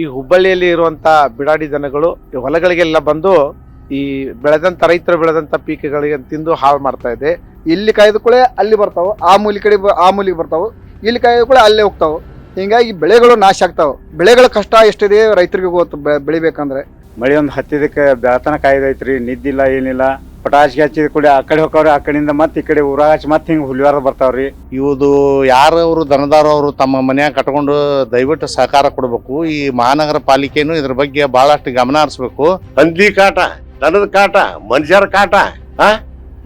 ಈ ಹುಬ್ಬಳ್ಳಿಯಲ್ಲಿ ಇರುವಂತ ಬಿಡಾಡಿ ಜನಗಳು, ಈ ಹೊಲಗಳಿಗೆಲ್ಲ ಬಂದು ಈ ಬೆಳೆದಂತ ರೈತರು ಬೆಳೆದಂತ ಪೀಕಗಳಿಗೆ ತಿಂದು ಹಾಳು ಮಾಡ್ತಾ ಇದೆ. ಇಲ್ಲಿ ಕಾಯ್ದ ಕೂಡ ಅಲ್ಲಿ ಬರ್ತಾವ, ಆ ಮೂಲಿ ಕಡೆ ಆ ಮೂಲಿಗೆ ಬರ್ತಾವ, ಇಲ್ಲಿ ಕಾಯ್ದು ಕೂಡ ಅಲ್ಲೇ ಹೋಗ್ತಾವ. ಹಿಂಗಾಗಿ ಬೆಳೆಗಳು ನಾಶ ಆಗ್ತಾವ. ಬೆಳೆಗಳ ಕಷ್ಟ ಎಷ್ಟಿದೆ ರೈತರಿಗೆ ಗೊತ್ತು ಬೆಳಿಬೇಕಂದ್ರೆ. ಮಳೆ ಒಂದು ಹತ್ತಿದಕ್ಕೆ ಬೆಳತನ ಕಾಯ್ದೈತ್ರಿ, ನಿದ್ದಿಲ್ಲ, ಏನಿಲ್ಲ. ಪಟಾಸಿಗೆ ಹಚ್ಚಿದ ಕೂಡ ಆ ಕಡೆ ಹೋಗ್ತಾವ್ರಿ ಆ ಕಡೆಯಿಂದ ಮತ್ತೆ ಈ ಕಡೆ ಊರಾಗ ಹಚ್ಚಿ ಮತ್ತೆ ಹಿಂಗೆ ಹುಲಿವಾರ ಬರ್ತಾವ್ರಿ. ಇವುದು ಯಾರವರು ದನದಾರವರು ತಮ್ಮ ಮನ್ಯಾಗ ಕಟ್ಕೊಂಡು ದಯವಿಟ್ಟು ಸಹಕಾರ ಕೊಡಬೇಕು. ಈ ಮಹಾನಗರ ಪಾಲಿಕೆನೂ ಇದ್ರ ಬಗ್ಗೆ ಬಹಳಷ್ಟು ಗಮನ ಹರಿಸ್ಬೇಕು. ಹಂದಿ ಕಾಟ ದನದ ಕಾಟ ಮನುಷ್ಯರ ಕಾಟ ಆ?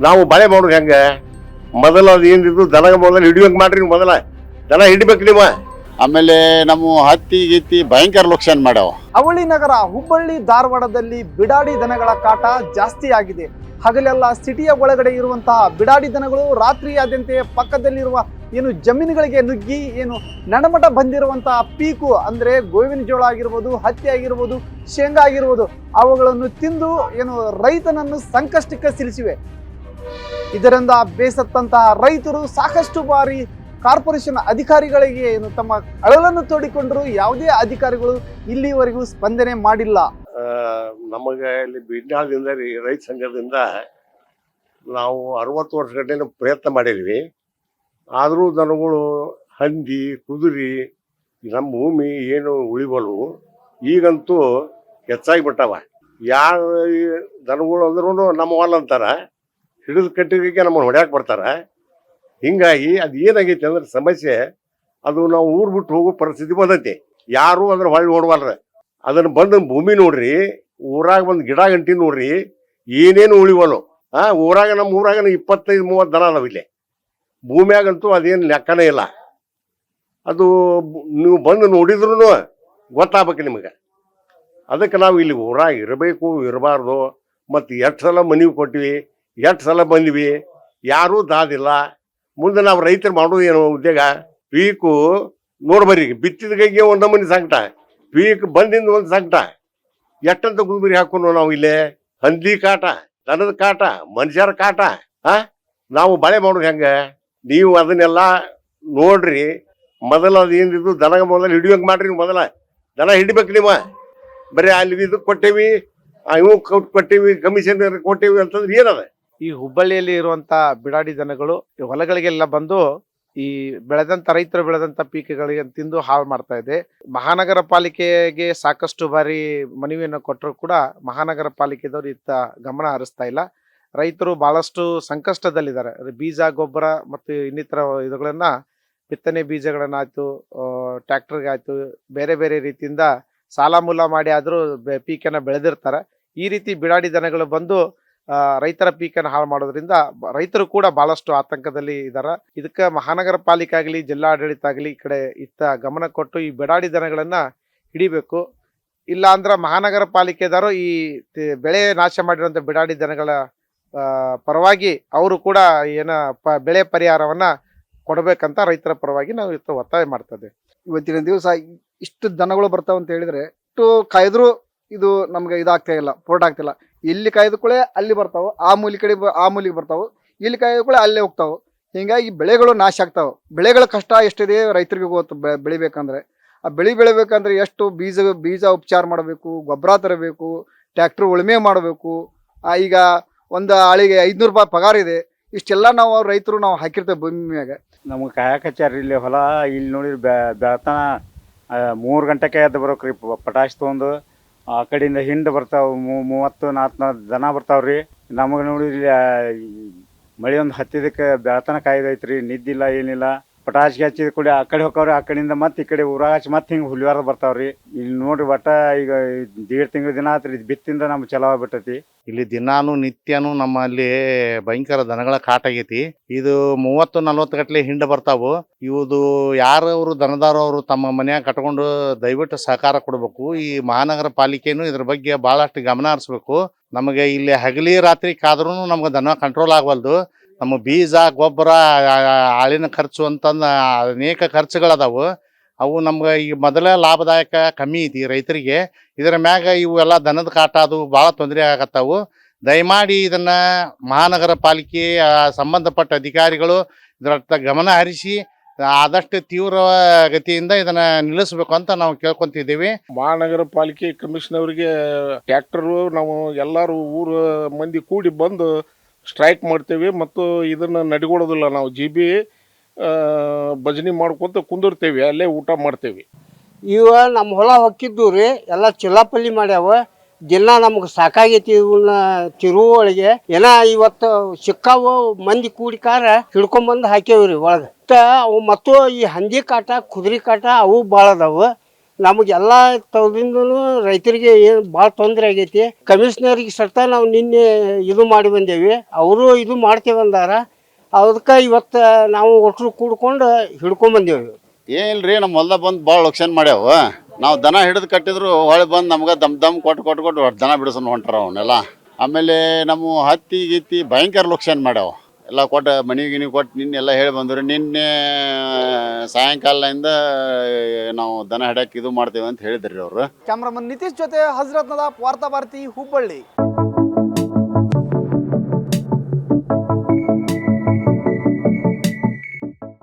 ನಾವು ಬಳೆ ಮಾಡೋದು ಹೆಂಗೆ? ಮೊದಲ ಅದು ಏನಿದ್ರು ದನಗ ಮೊದಲು ಹಿಡಿಯೋಂಗ್ ಮಾಡ್ರಿ ನೀವು ಮೊದಲ. ದನ ಹಿಡಿಬೇಕು ನೀವು. ಆಮೇಲೆ ನಮ್ಮ ಹತ್ತಿ ಗಿತ್ತಿ ಭಯಂಕರ ಲೋಕ್ಷನ್ ಮಾಡ್ಯಾವ. ಅವಳಿ ನಗರ ಹುಬ್ಬಳ್ಳಿ ಧಾರವಾಡದಲ್ಲಿ ಬಿಡಾಡಿ ದನಗಳ ಕಾಟ ಜಾಸ್ತಿ ಆಗಿದೆ. ಹಗಲೆಲ್ಲ ಸಿಟಿಯ ಒಳಗಡೆ ಇರುವಂತಹ ಬಿಡಾಡಿ ದನಗಳು ರಾತ್ರಿಯಾದ್ಯಂತೆ ಪಕ್ಕದಲ್ಲಿರುವ ಏನು ಜಮೀನುಗಳಿಗೆ ನುಗ್ಗಿ ಏನು ನಡಮಟ ಬಂದಿರುವಂತಹ ಪೀಕು ಅಂದ್ರೆ ಗೋವಿನ ಜೋಳ ಆಗಿರ್ಬೋದು, ಹತ್ತಿ ಆಗಿರ್ಬೋದು, ಶೇಂಗಾ ಆಗಿರ್ಬೋದು, ಅವುಗಳನ್ನು ತಿಂದು ಏನು ರೈತನನ್ನು ಸಂಕಷ್ಟಕ್ಕೆ ಸಿಲಿಸಿವೆ. ಇದರಿಂದ ಬೇಸತ್ತಂತಹ ರೈತರು ಸಾಕಷ್ಟು ಬಾರಿ ಕಾರ್ಪೊರೇಷನ್ ಅಧಿಕಾರಿಗಳಿಗೆ ಏನು ತಮ್ಮ ಅಳಲನ್ನು ತೋಡಿಕೊಂಡರು ಯಾವುದೇ ಅಧಿಕಾರಿಗಳು ಇಲ್ಲಿವರೆಗೂ ಸ್ಪಂದನೆ ಮಾಡಿಲ್ಲ? ನಮಗೆ ಇಲ್ಲಿ ಬಿಡ್ನಾಳದಿಂದ ರೀ, ರೈತ ಸಂಘದಿಂದ ನಾವು ಅರವತ್ತು ವರ್ಷಗಟ್ಟಲೆ ಪ್ರಯತ್ನ ಮಾಡಿದ್ವಿ. ಆದರೂ ದನಗಳು ಹಂದಿ, ಕುದುರೆ, ನಮ್ಮ ಭೂಮಿ ಏನು ಉಳಿಬಲ್ವು ಈಗಂತೂ ಹೆಚ್ಚಾಗಿ ಬಿಟ್ಟಾವ. ಯಾರು ದನಗಳು ಅಂದ್ರೂ ನಮ್ಮ ಹೊಲ ಅಂತಾರ. ಹಿಡಿದು ಕಟ್ಟಿಗೆ ನಮ್ಮನ್ನು ಹೊಡ್ಯಾಕೆ ಬರ್ತಾರ. ಹಿಂಗಾಗಿ ಅದು ಏನಾಗೈತೆ ಅಂದ್ರೆ ಸಮಸ್ಯೆ, ಅದು ನಾವು ಊರು ಬಿಟ್ಟು ಹೋಗೋ ಪರಿಸ್ಥಿತಿ ಬಂದೈತಿ. ಯಾರು ಅಂದ್ರೆ ಹೊಳ್ಳಿ ನೋಡ್ವಲ್ರ ಅದನ್ನ ಬಂದು ಭೂಮಿ ನೋಡ್ರಿ, ಊರಾಗ ಒಂದು ಗಿಡ ಗಂಟಿ ನೋಡ್ರಿ, ಏನೇನು ಉಳಿವಲ್ಲೋ ಆ, ಊರಾಗ ನಮ್ಮ ಊರಾಗ ಇಪ್ಪತ್ತೈದು, ಮೂವತ್ತು ದನ ಅದಾವ ಇಲ್ಲಿ. ಭೂಮಿಯಾಗಂತೂ ಅದೇನು ಲೆಕ್ಕನೇ ಇಲ್ಲ. ಅದು ನೀವು ಬಂದು ನೋಡಿದ್ರು ಗೊತ್ತಾಗ್ಬೇಕು ನಿಮಗೆ. ಅದಕ್ಕೆ ನಾವು ಇಲ್ಲಿ ಊರಾಗ ಇರಬೇಕು, ಇರಬಾರ್ದು. ಮತ್ತು ಎಷ್ಟು ಸಲ ಮನವಿ ಕೊಟ್ವಿ, ಎಷ್ಟು ಸಲ ಬಂದ್ವಿ, ಯಾರೂ ದಾದಿಲ್ಲ. ಮುಂದೆ ನಾವು ರೈತರು ಮಾಡೋದು ಏನು ಉದ್ಯೋಗ. ಪೀಕು ನೋಡ್ಬರ್ರಿ, ಬಿತ್ತಿದ ಕೈಗೆ ಒಂದು ನಮೂನಿ ಸಂಕಟ. ಪೀಕ್ ಬಂದಿಂದ ಒಂದು ಸಂಕಟ. ಎಷ್ಟಂತ ಗುಲ್ಬರಿ ಹಾಕೊಂಡು ನಾವು ಇಲ್ಲೇ? ಹಂದಿ ಕಾಟ, ದನದ ಕಾಟ, ಮನುಷ್ಯರ ಕಾಟ, ಆ? ನಾವು ಬಳೆ ಮಾಡೋದು ಹೆಂಗ? ನೀವು ಅದನ್ನೆಲ್ಲ ನೋಡ್ರಿ. ಮೊದಲ ಅದು ಏನಿದ್ದು ದನ ಮೊದಲು ಹಿಡಿಯೋಂಗ್ ಮಾಡ್ರಿ ನೀವು ಮೊದಲ. ದನ ಹಿಡಿಬೇಕು ನೀವು. ಬರೀ ಅಲ್ಲಿ ಇದು ಕೊಟ್ಟೇವಿ ಇವು ಕೊಟ್- ಕೊಟ್ಟೇವಿ, ಕಮಿಷನ್ ಕೊಟ್ಟೇವಿ ಅಂತಂದ್ರೆ ಏನದ? ಈ ಹುಬ್ಬಳ್ಳಿಯಲ್ಲಿ ಇರುವಂತ ಬಿಡಾಡಿ ದನಗಳು ಈ ಹೊಲಗಳಿಗೆಲ್ಲ ಬಂದು ಈ ಬೆಳೆದಂತ, ರೈತರು ಬೆಳೆದಂತ ಪೀಕಗಳಿಗೆ ತಿಂದು ಹಾಳು ಮಾಡ್ತಾ ಇದೆ. ಮಹಾನಗರ ಪಾಲಿಕೆಗೆ ಸಾಕಷ್ಟು ಬಾರಿ ಮನವಿಯನ್ನು ಕೊಟ್ಟರು ಕೂಡ ಮಹಾನಗರ ಪಾಲಿಕೆದವರು ಇತ್ತ ಗಮನ ಹರಿಸ್ತಾ ಇಲ್ಲ. ರೈತರು ಬಹಳಷ್ಟು ಸಂಕಷ್ಟದಲ್ಲಿದ್ದಾರೆ. ಬೀಜ, ಗೊಬ್ಬರ ಮತ್ತು ಇನ್ನಿತರ ಇದುಗಳನ್ನ ಬಿತ್ತನೆ ಬೀಜಗಳನ್ನಾಯ್ತು ಟ್ರ್ಯಾಕ್ಟರ್ಗೆ ಆಯ್ತು, ಬೇರೆ ಬೇರೆ ರೀತಿಯಿಂದ ಸಾಲ ಮೂಲ ಮಾಡಿ ಆದರೂ ಪೀಕನ್ನ ಬೆಳೆದಿರ್ತಾರೆ. ಈ ರೀತಿ ಬಿಡಾಡಿ ದನಗಳು ಬಂದು ರೈತರ ಪೀಕನ್ನು ಹಾಳು ಮಾಡೋದ್ರಿಂದ ರೈತರು ಕೂಡ ಬಹಳಷ್ಟು ಆತಂಕದಲ್ಲಿ ಇದ್ದಾರೆ ಇದಕ್ಕೆ ಮಹಾನಗರ ಪಾಲಿಕೆ ಆಗಲಿ, ಜಿಲ್ಲಾಡಳಿತ ಆಗಲಿ, ಈ ಕಡೆ ಇತ್ತ ಗಮನ ಕೊಟ್ಟು ಈ ಬೆಡಾಡಿ ದನಗಳನ್ನು ಹಿಡಿಬೇಕು. ಇಲ್ಲ ಅಂದ್ರೆ ಮಹಾನಗರ ಪಾಲಿಕೆದಾರು ಈ ಬೆಳೆ ನಾಶ ಮಾಡಿರುವಂಥ ಬಿಡಾಡಿ ದನಗಳ ಪರವಾಗಿ ಅವರು ಕೂಡ ಏನ ಪ, ಬೆಳೆ ಪರಿಹಾರವನ್ನ ಕೊಡಬೇಕಂತ ರೈತರ ಪರವಾಗಿ ನಾವು ಇವತ್ತು ಒತ್ತಾಯ ಮಾಡ್ತದೆ ಇವತ್ತಿನ ದಿವಸ ಇಷ್ಟು ದನಗಳು ಬರ್ತಾವಂತ ಹೇಳಿದ್ರೆ, ಇಷ್ಟು ಕಾಯ್ದ್ರು ಇದು ನಮ್ಗೆ ಇದಾಗ್ತಾ ಇಲ್ಲ, ಪೋರ್ಟ್ ಆಗ್ತಿಲ್ಲ ಇಲ್ಲಿ. ಕಾಯ್ದುಕೊಳ್ಳೆ ಅಲ್ಲಿ ಬರ್ತಾವೆ, ಆ ಮೂಲಿ ಕಡೆ ಆ ಮೂಲಿಗೆ ಬರ್ತಾವೆ, ಇಲ್ಲಿ ಕಾಯ್ದುಕೊಳ್ಳೆ ಅಲ್ಲೇ ಹೋಗ್ತಾವೆ. ಹೀಗಾಗಿ ಬೆಳೆಗಳು ನಾಶ ಆಗ್ತಾವೆ. ಬೆಳೆಗಳ ಕಷ್ಟ ಎಷ್ಟಿದೆ ರೈತರಿಗೆ ಗೊತ್ತು ಬೆಳಿಬೇಕಂದ್ರೆ. ಆ ಬೆಳೆ ಬೆಳಿಬೇಕಂದ್ರೆ ಎಷ್ಟು ಬೀಜ ಬೀಜ ಉಪಚಾರ ಮಾಡಬೇಕು, ಗೊಬ್ಬರ ತರಬೇಕು, ಟ್ರ್ಯಾಕ್ಟರ್ ಉಳುಮೆ ಮಾಡಬೇಕು. ಈಗ ಒಂದು ಆಳಿಗೆ ಐದ್ನೂರು ರೂಪಾಯಿ ಪಗಾರ ಇದೆ, ಇಷ್ಟೆಲ್ಲ ನಾವು ರೈತರು ನಾವು ಹಾಕಿರ್ತೇವೆ ಭೂಮಿ ಮ್ಯಾಗ. ನಮ್ಗೆ ಕಾಯಕಚಾರಿ ಇಲ್ಲಿ ಹೊಲ, ಇಲ್ಲಿ ನೋಡಿ ಬೆ ಬೆಳತನ ಮೂರು ಗಂಟೆಗೆ ಎದ್ದು ಬರೋಕ್ರಿ ಪಟಾಶ್ ತೊಗೊಂಡು. ಆ ಕಡೆಯಿಂದ ಹಿಂಡು ಬರ್ತಾವ ಮೂವತ್ತು, ನಾಲ್ಕು ದನ ಬರ್ತಾವ್ರಿ. ನಮಗೆ ನೋಡಿ ಮಳೆ ಒಂದು ಹತ್ತಿದಕ್ಕೆ ಬೆಳತನ ಕಾಯ್ದೈತ್ರಿ. ನಿದ್ದಿಲ್ಲ, ಏನಿಲ್ಲ. ಪಟಾಸಿಗೆ ಹಚ್ಚಿದ ಕೂಡ ಆ ಕಡೆ ಹೋಗವ್ರಿ ಆ ಕಡೆಯಿಂದ ಮತ್ತೆ ಈ ಕಡೆ ಊರಾಗ ಹಚ್ಚಿ ಮತ್ತೆ ಹಿಂಗೆ ಹುಲಿವಾರ ಬರ್ತಾವ್ರಿ. ಇಲ್ಲಿ ನೋಡ್ರಿ ಒಟ್ಟ ಈಗ ದೇಡ್ ತಿಂಗಳ ದಿನ ಆತ್ರಿ, ಇದು ಬಿತ್ತಿಂದ ನಮ್ಗೆ ಚಲೋ ಆಗ್ಬಿಟ್ಟೈತಿ. ಇಲ್ಲಿ ದಿನಾನು ನಿತ್ಯನೂ ನಮ್ಮಲ್ಲಿ ಭಯಂಕರ ದನಗಳ ಕಾಟ ಆಗೈತಿ. ಇದು ಮೂವತ್ತು ನಲ್ವತ್ತು ಗಟ್ಲೆ ಹಿಂಡ ಬರ್ತಾವು. ಇವುದು ಯಾರವರು ದನದಾರವರು ತಮ್ಮ ಮನ್ಯಾಗ ಕಟ್ಕೊಂಡು ದಯವಿಟ್ಟು ಸಹಕಾರ ಕೊಡಬೇಕು. ಈ ಮಹಾನಗರ ಪಾಲಿಕೆನೂ ಇದ್ರ ಬಗ್ಗೆ ಬಹಳಷ್ಟು ಗಮನ ಹರಿಸ್ಬೇಕು. ನಮಗೆ ಇಲ್ಲಿ ಹಗಲಿ ರಾತ್ರಿ ಕಾದ್ರೂ ನಮ್ಗೆ ದನ ಕಂಟ್ರೋಲ್ ಆಗವಲ್ದು. ನಮ್ಮ ಬೀಜ, ಗೊಬ್ಬರ ಆಳಿನ ಖರ್ಚು ಅಂತಂದು ಅನೇಕ ಖರ್ಚುಗಳದಾವು. ಅವು ನಮ್ಗೆ ಈಗ ಮೊದಲೇ ಲಾಭದಾಯಕ ಕಮ್ಮಿ ಐತಿ ರೈತರಿಗೆ. ಇದರ ಮ್ಯಾಗ ಇವೆಲ್ಲ ದನದ ಕಾಟ ಅದು ಭಾಳ ತೊಂದರೆ ಆಗತ್ತವು. ದಯಮಾಡಿ ಇದನ್ನ ಮಹಾನಗರ ಪಾಲಿಕೆ ಸಂಬಂಧಪಟ್ಟ ಅಧಿಕಾರಿಗಳು ಇದರತ್ತ ಗಮನ ಹರಿಸಿ, ಆದಷ್ಟು ತೀವ್ರ ಗತಿಯಿಂದ ಇದನ್ನ ನಿಲ್ಲಿಸಬೇಕು ಅಂತ ನಾವು ಕೇಳ್ಕೊಂತಿದ್ದೀವಿ. ಮಹಾನಗರ ಪಾಲಿಕೆ ಕಮಿಷನ್ ಅವರಿಗೆ ಟ್ರ್ಯಾಕ್ಟರ್ ನಾವು ಎಲ್ಲರೂ ಊರ ಮಂದಿ ಕೂಡಿ ಬಂದು ಸ್ಟ್ರೈಕ್ ಮಾಡ್ತೇವೆ ಮತ್ತು ಇದನ್ನು ನಡಿಗೊಡೋದಿಲ್ಲ ನಾವು. ಜಿ ಬಿ ಭಜನೆ ಮಾಡ್ಕೊತ ಕುಂದಿರ್ತೇವೆ, ಅಲ್ಲೇ ಊಟ ಮಾಡ್ತೇವೆ. ಇವ ನಮ್ಮ ಹೊಲ ಹೊಕ್ಕಿದ್ದು ರೀ, ಎಲ್ಲ ಚಿಲ್ಲಾಪಲ್ಲಿ ಮಾಡ್ಯಾವ. ದಿನ ನಮ್ಗೆ ಸಾಕಾಗೈತಿ ಇವನ್ನ ತಿರುವೊಳಗೆ ಏನ ಇವತ್ತು ಸಿಕ್ಕಾವು ಮಂದಿ ಕೂಡಿಕಾರ ಹಿಡ್ಕೊಂಬಂದು ಹಾಕ್ಯಾವ್ರಿ ಒಳಗೆ. ಅವು ಮತ್ತು ಈ ಹಂದಿ ಕಾಟ, ಕುದುರೆ ಕಾಟ, ಅವು ಭಾಳ ಅದಾವು. ನಮಗೆಲ್ಲ ತವದಿಂದನು ರೈತರಿಗೆ ಏನು ಭಾಳ ತೊಂದರೆ ಆಗೈತಿ. ಕಮಿಷನರಿಗೆ ಸತ ನಾವು ನಿನ್ನೆ ಇದು ಮಾಡಿ ಬಂದೇವಿ. ಅವರು ಇದು ಮಾಡ್ತೇವೆ ಅಂದಾರ. ಅದಕ್ಕೆ ಇವತ್ತು ನಾವು ಒಟ್ಟರು ಕೂಡ್ಕೊಂಡು ಹಿಡ್ಕೊಂಬಂದೇವಿ ಏನಿಲ್ರಿ ನಮ್ಮ ಹೊಲ್ದಾಗ ಬಂದು ಭಾಳ ಲಕ್ಷಣ ಮಾಡ್ಯಾವ. ನಾವು ದನ ಹಿಡಿದು ಕಟ್ಟಿದ್ರು ಹೊಳೆ ಬಂದು ನಮ್ಗೆ ದಮ್ ದಮ್ ಕೊಟ್ಟು ಕೊಟ್ಟು ಕೊಟ್ಟು ದನ ಬಿಡಿಸ್ಕೊಂಡು ಹೊಂಟಾರ ಅವನ್ನೆಲ್ಲ ಆಮೇಲೆ ನಮ್ಮ ಹತ್ತಿ ಗಿತ್ತಿ ಭಯಂಕರ ಲಕ್ಷಣ ಮಾಡ್ಯಾವ. ಎಲ್ಲ ಕೊಟ್ಟು ಮನೆ ಗಿನಿ ಕೊಟ್ಟು ನಿನ್ನೆ ಎಲ್ಲ ಹೇಳಿ ಬಂದರು. ನಿನ್ನೆ ಸಾಯಂಕಾಲದಿಂದ ನಾವು ದನ ಹಿಡಕ್ಕೆ ಇದು ಮಾಡ್ತೇವೆ ಅಂತ ಹೇಳಿದ್ರಿ ಅವರು. ಕ್ಯಾಮ್ರಾಮನ್ ನಿತೀಶ್ ಜೊತೆ ಹಜರತ್ ವಾರ್ತಾ ಭಾರತಿ ಹುಬ್ಬಳ್ಳಿ.